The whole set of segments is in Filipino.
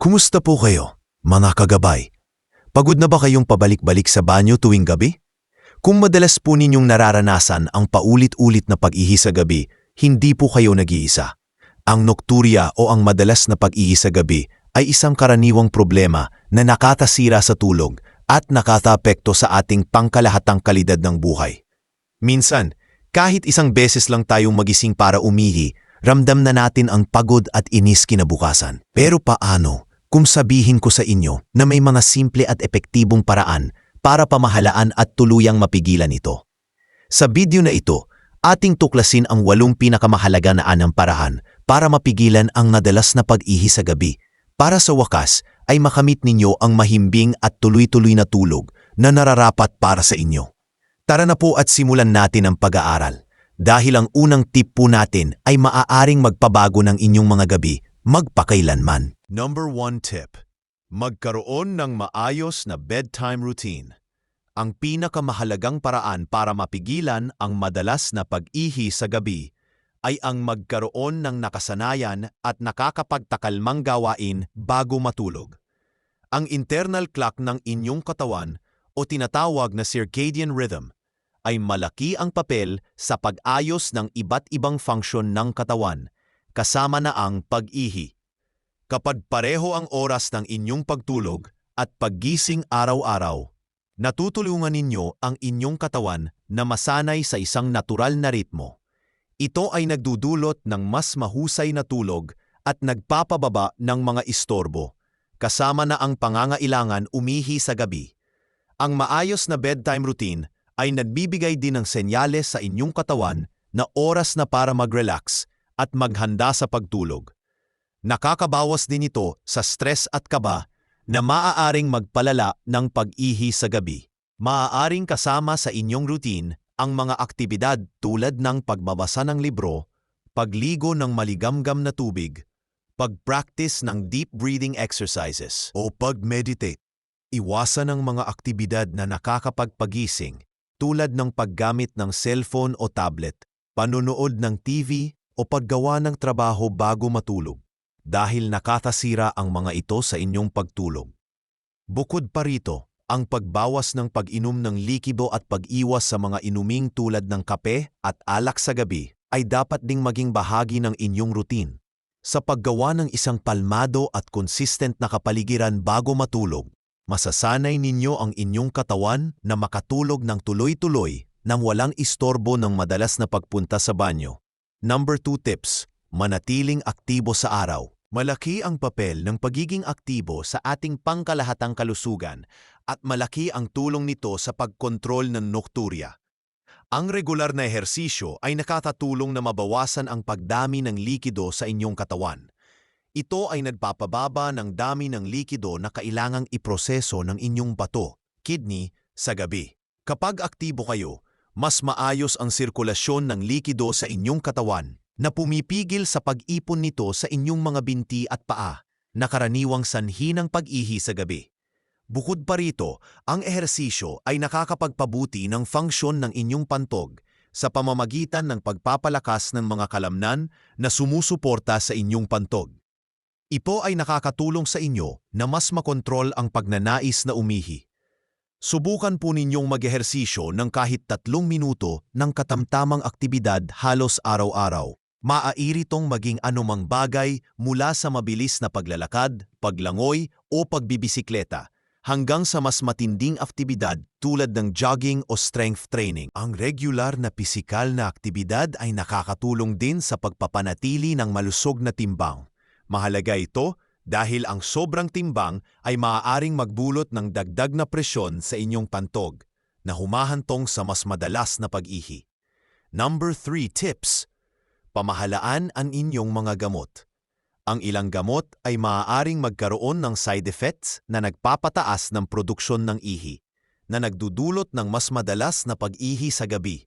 Kumusta po kayo, mga kagabay? Pagod na ba kayong pabalik-balik sa banyo tuwing gabi? Kung madalas po ninyong nararanasan ang paulit-ulit na pag-ihi sa gabi, hindi po kayo nag-iisa. Ang nokturya o ang madalas na pag-ihi sa gabi ay isang karaniwang problema na nakatasira sa tulog at nakataapekto sa ating pangkalahatang kalidad ng buhay. Minsan, kahit isang beses lang tayong magising para umihi, ramdam na natin ang pagod at inis kinabukasan. Pero paano kung sabihin ko sa inyo na may mga simple at epektibong paraan para pamahalaan at tuluyang mapigilan ito? Sa video na ito, ating tuklasin ang walong pinakamahalaga na anang parahan para mapigilan ang madalas na pag-ihi sa gabi para sa wakas ay makamit ninyo ang mahimbing at tuloy-tuloy na tulog na nararapat para sa inyo. Tara na po at simulan natin ang pag-aaral. Dahil ang unang tip po natin ay maaaring magpabago ng inyong mga gabi magpakailanman. Number 1 tip. Magkaroon ng maayos na bedtime routine. Ang pinakamahalagang paraan para mapigilan ang madalas na pag-ihi sa gabi ay ang magkaroon ng nakasanayan at nakakapagtakalmang gawain bago matulog. Ang internal clock ng inyong katawan o tinatawag na circadian rhythm ay malaki ang papel sa pag-ayos ng iba't ibang function ng katawan, kasama na ang pag-ihi. Kapag pareho ang oras ng inyong pagtulog at paggising araw-araw, natutulungan ninyo ang inyong katawan na masanay sa isang natural na ritmo. Ito ay nagdudulot ng mas mahusay na tulog at nagpapababa ng mga istorbo, kasama na ang pangangailangan umihi sa gabi. Ang maayos na bedtime routine ay nagbibigay din ng senyales sa inyong katawan na oras na para mag-relax at maghanda sa pagtulog. Nakakabawas din ito sa stress at kaba na maaaring magpalala ng pag-ihi sa gabi. Maaaring kasama sa inyong routine ang mga aktibidad tulad ng pagbabasa ng libro, pagligo ng maligamgam na tubig, pag-practice ng deep breathing exercises o pag-meditate. Iwasan ang mga aktibidad na nakakapagpagising tulad ng paggamit ng cellphone o tablet, panunood ng TV o paggawa ng trabaho bago matulog dahil nakatasira ang mga ito sa inyong pagtulog. Bukod pa rito, ang pagbawas ng pag-inom ng likido at pag-iwas sa mga inuming tulad ng kape at alak sa gabi ay dapat ding maging bahagi ng inyong routine. Sa paggawa ng isang palmado at consistent na kapaligiran bago matulog, masasanay ninyo ang inyong katawan na makatulog ng tuloy-tuloy nang walang istorbo ng madalas na pagpunta sa banyo. Number 2 tips, manatiling aktibo sa araw. Malaki ang papel ng pagiging aktibo sa ating pangkalahatang kalusugan at malaki ang tulong nito sa pagkontrol ng nokturya. Ang regular na ehersisyo ay nakatulong na mabawasan ang pagdami ng likido sa inyong katawan. Ito ay nagpapababa ng dami ng likido na kailangang iproseso ng inyong bato, kidney, sa gabi. Kapag aktibo kayo, mas maayos ang sirkulasyon ng likido sa inyong katawan na pumipigil sa pag-ipon nito sa inyong mga binti at paa na karaniwang sanhi ng pag-ihi sa gabi. Bukod pa rito, ang ehersisyo ay nakakapagpabuti ng funksyon ng inyong pantog sa pamamagitan ng pagpapalakas ng mga kalamnan na sumusuporta sa inyong pantog. Ito ay nakakatulong sa inyo na mas makontrol ang pagnanais na umihi. Subukan po ninyong mag-ehersisyo ng kahit tatlong minuto ng katamtamang aktibidad halos araw-araw. Maaari itong maging anumang bagay mula sa mabilis na paglalakad, paglangoy o pagbibisikleta hanggang sa mas matinding aktibidad tulad ng jogging o strength training. Ang regular na pisikal na aktibidad ay nakakatulong din sa pagpapanatili ng malusog na timbang. Mahalaga ito dahil ang sobrang timbang ay maaaring magbulot ng dagdag na presyon sa inyong pantog na humahantong sa mas madalas na pag-ihi. Number 3 tips. Pamahalaan ang inyong mga gamot. Ang ilang gamot ay maaaring magkaroon ng side effects na nagpapataas ng produksyon ng ihi, na nagdudulot ng mas madalas na pag-ihi sa gabi.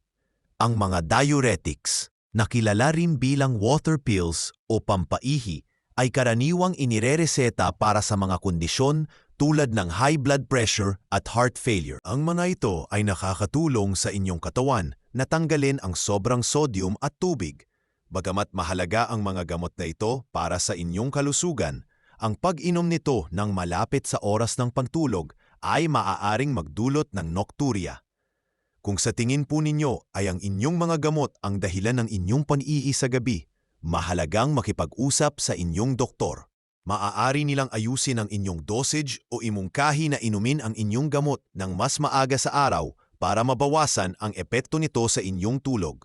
Ang mga diuretics, na kilala rin bilang water pills o pampaihi, ay karaniwang inirereseta para sa mga kondisyon tulad ng high blood pressure at heart failure. Ang mga ito ay nakakatulong sa inyong katawan na tanggalin ang sobrang sodium at tubig. Bagamat mahalaga ang mga gamot na ito para sa inyong kalusugan, ang pag-inom nito ng malapit sa oras ng pagtulog ay maaaring magdulot ng nocturia. Kung sa tingin po ninyo ay ang inyong mga gamot ang dahilan ng inyong paniihi sa gabi, mahalagang makipag-usap sa inyong doktor. Maaari nilang ayusin ang inyong dosage o imungkahi na inumin ang inyong gamot ng mas maaga sa araw para mabawasan ang epekto nito sa inyong tulog.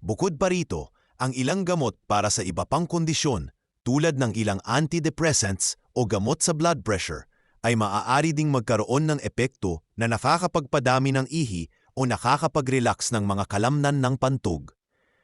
Bukod pa rito, ang ilang gamot para sa iba pang kondisyon tulad ng ilang antidepressants o gamot sa blood pressure ay maaari ding magkaroon ng epekto na nakakapagpadami ng ihi o nakakapag-relax ng mga kalamnan ng pantog.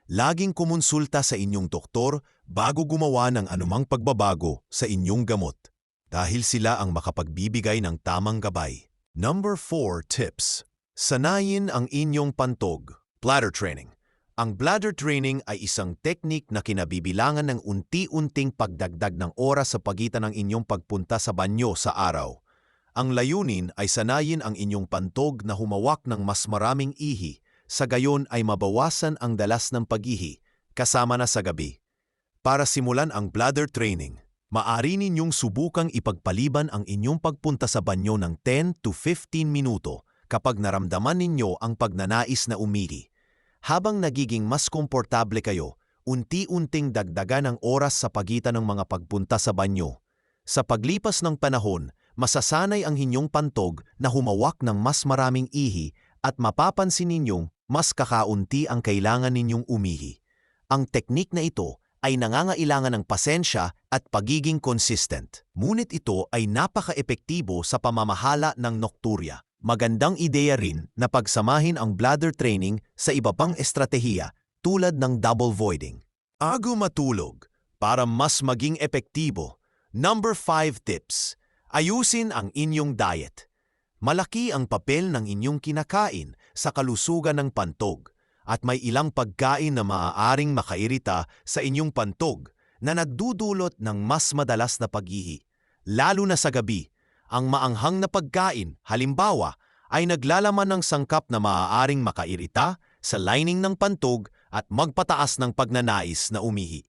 Laging kumonsulta sa inyong doktor bago gumawa ng anumang pagbabago sa inyong gamot dahil sila ang makapagbibigay ng tamang gabay. Number 4 tips. Sanayin ang inyong pantog. Bladder training. Ang bladder training ay isang teknik na kinabibilangan ng unti-unting pagdagdag ng oras sa pagitan ng inyong pagpunta sa banyo sa araw. Ang layunin ay sanayin ang inyong pantog na humawak ng mas maraming ihi, sa gayon ay mabawasan ang dalas ng pag-ihi, kasama na sa gabi. Para simulan ang bladder training, maari ninyong subukang ipagpaliban ang inyong pagpunta sa banyo ng 10 to 15 minuto kapag naramdaman ninyo ang pagnanais na umihi. Habang nagiging mas komportable kayo, unti-unting dagdagan ang oras sa pagitan ng mga pagpunta sa banyo. Sa paglipas ng panahon, masasanay ang inyong pantog na humawak ng mas maraming ihi at mapapansin ninyong mas kakaunti ang kailangan ninyong umihi. Ang teknik na ito ay nangangailangan ng pasensya at pagiging consistent. Ngunit ito ay napaka-epektibo sa pamamahala ng nocturia. Magandang ideya rin na pagsamahin ang bladder training sa iba pang estratehiya tulad ng double voiding. Ago matulog para mas maging epektibo. Number 5 tips. Ayusin ang inyong diet. Malaki ang papel ng inyong kinakain sa kalusugan ng pantog at may ilang pagkain na maaaring makairita sa inyong pantog na nagdudulot ng mas madalas na paghihi, lalo na sa gabi ang maanghang na pagkain, halimbawa, ay naglalaman ng sangkap na maaaring makairita sa lining ng pantog at magpataas ng pagnanais na umihi.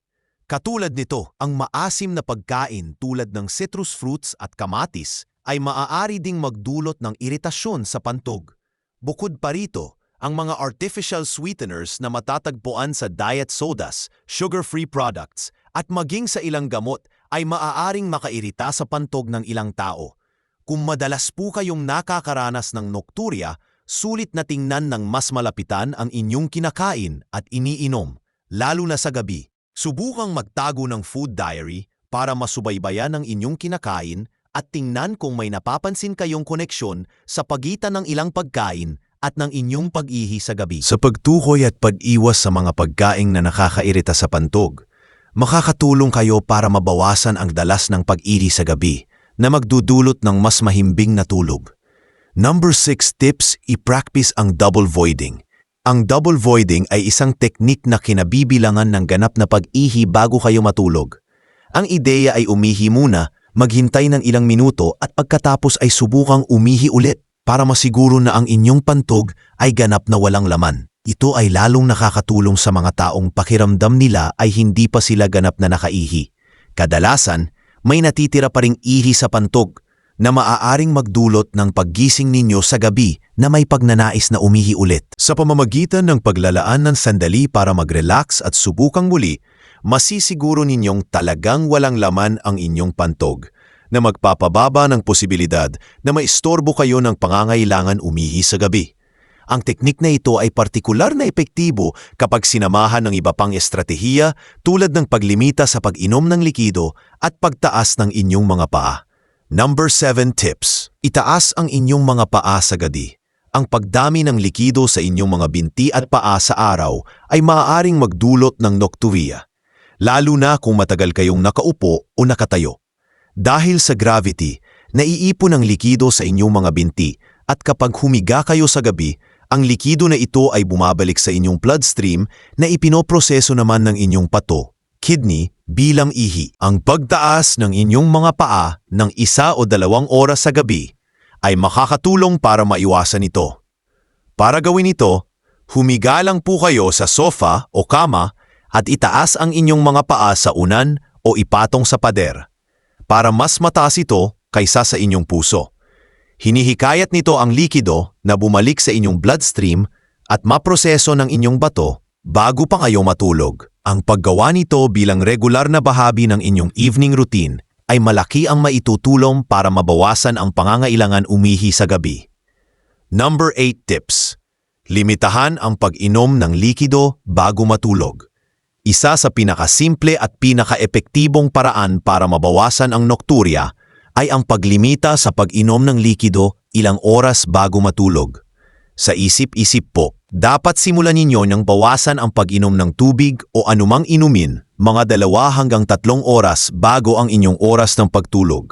Katulad nito, ang maasim na pagkain tulad ng citrus fruits at kamatis ay maaari ding magdulot ng iritasyon sa pantog. Bukod pa rito, ang mga artificial sweeteners na matatagpuan sa diet sodas, sugar-free products, at maging sa ilang gamot ay maaaring makairita sa pantog ng ilang tao. Kung madalas po kayong nakakaranas ng nocturia, sulit na tingnan ng mas malapitan ang inyong kinakain at iniinom, lalo na sa gabi. Subukang magtago ng food diary para masubaybayan ang inyong kinakain at tingnan kung may napapansin kayong koneksyon sa pagitan ng ilang pagkain at ng inyong pag-ihi sa gabi. Sa pagtukoy at pag-iwas sa mga pagkaing na nakakairita sa pantog, makakatulong kayo para mabawasan ang dalas ng pag-ihi sa gabi na magdudulot ng mas mahimbing na tulog. Number 6 tips, i-practice ang double voiding. Ang double voiding ay isang teknik na kinabibilangan ng ganap na pag-ihi bago kayo matulog. Ang ideya ay umihi muna, maghintay ng ilang minuto at pagkatapos ay subukang umihi ulit para masiguro na ang inyong pantog ay ganap na walang laman. Ito ay lalong nakakatulong sa mga taong pakiramdam nila ay hindi pa sila ganap na nakaihi. Kadalasan, may natitira pa ring ihi sa pantog na maaaring magdulot ng paggising ninyo sa gabi na may pagnanais na umihi ulit. Sa pamamagitan ng paglalaan ng sandali para mag-relax at subukang muli, masisiguro ninyong talagang walang laman ang inyong pantog na magpapababa ng posibilidad na maistorbo kayo ng pangangailangan umihi sa gabi. Ang teknik na ito ay partikular na epektibo kapag sinamahan ng iba pang estratehiya tulad ng paglimita sa pag-inom ng likido at pagtaas ng inyong mga paa. Number 7 tips. Itaas ang inyong mga paa sa gadi. Ang pagdami ng likido sa inyong mga binti at paa sa araw ay maaaring magdulot ng nocturia, lalo na kung matagal kayong nakaupo o nakatayo. Dahil sa gravity, naiipon ang likido sa inyong mga binti at kapag humiga kayo sa gabi, ang likido na ito ay bumabalik sa inyong bloodstream na ipinoproseso naman ng inyong pato, kidney, bilang ihi. Ang pagtaas ng inyong mga paa ng isa o dalawang oras sa gabi ay makakatulong para maiwasan ito. Para gawin ito, humiga lang po kayo sa sofa o kama at itaas ang inyong mga paa sa unan o ipatong sa pader. Para mas mataas ito kaysa sa inyong puso. Hinihikayat nito ang likido na bumalik sa inyong bloodstream at maproseso ng inyong bato bago pa kayo matulog. Ang paggawa nito bilang regular na bahagi ng inyong evening routine ay malaki ang maitutulong para mabawasan ang pangangailangan umihi sa gabi. Number 8 tips. Limitahan ang pag-inom ng likido bago matulog. Isa sa pinakasimple at pinakaepektibong paraan para mabawasan ang nokturya ay ang paglimita sa pag-inom ng likido ilang oras bago matulog. Sa isip-isip po, dapat simulan ninyo ng bawasan ang pag-inom ng tubig o anumang inumin mga dalawa hanggang tatlong oras bago ang inyong oras ng pagtulog.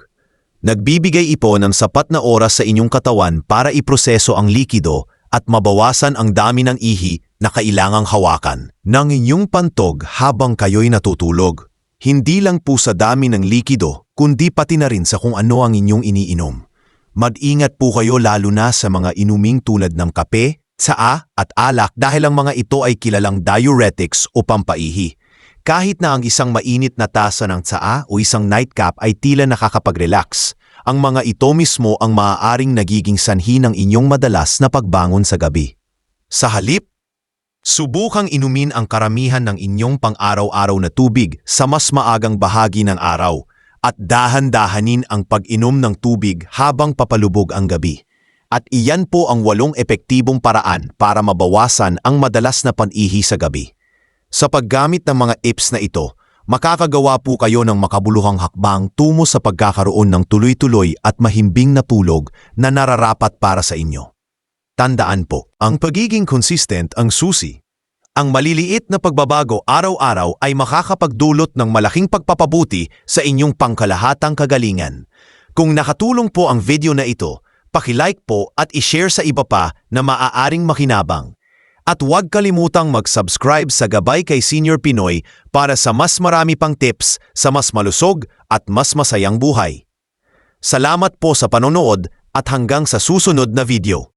Nagbibigay ito ng sapat na oras sa inyong katawan para iproseso ang likido at mabawasan ang dami ng ihi na kailangang hawakan ng inyong pantog habang kayo'y natutulog. Hindi lang po sa dami ng likido, kundi pati na rin sa kung ano ang inyong iniinom. Mag-ingat po kayo lalo na sa mga inuming tulad ng kape, tsaa at alak dahil ang mga ito ay kilalang diuretics o pampaihi. Kahit na ang isang mainit na tasa ng tsaa o isang nightcap ay tila nakakapag-relax, ang mga ito mismo ang maaaring nagiging sanhi ng inyong madalas na pagbangon sa gabi. Sa halip, subukang inumin ang karamihan ng inyong pang-araw-araw na tubig sa mas maagang bahagi ng araw at dahan-dahanin ang pag-inom ng tubig habang papalubog ang gabi. At iyan po ang walong epektibong paraan para mabawasan ang madalas na panihi sa gabi. Sa paggamit ng mga apps na ito, makakagawa po kayo ng makabuluhang hakbang tungo sa pagkakaroon ng tuloy-tuloy at mahimbing na tulog na nararapat para sa inyo. Tandaan po, ang pagiging consistent ang susi. Ang maliliit na pagbabago araw-araw ay makakapagdulot ng malaking pagpapabuti sa inyong pangkalahatang kagalingan. Kung nakatulong po ang video na ito, pakilike po at ishare sa iba pa na maaaring makinabang. At huwag kalimutang mag-subscribe sa Gabay kay Senior Pinoy para sa mas marami pang tips sa mas malusog at mas masayang buhay. Salamat po sa panonood at hanggang sa susunod na video.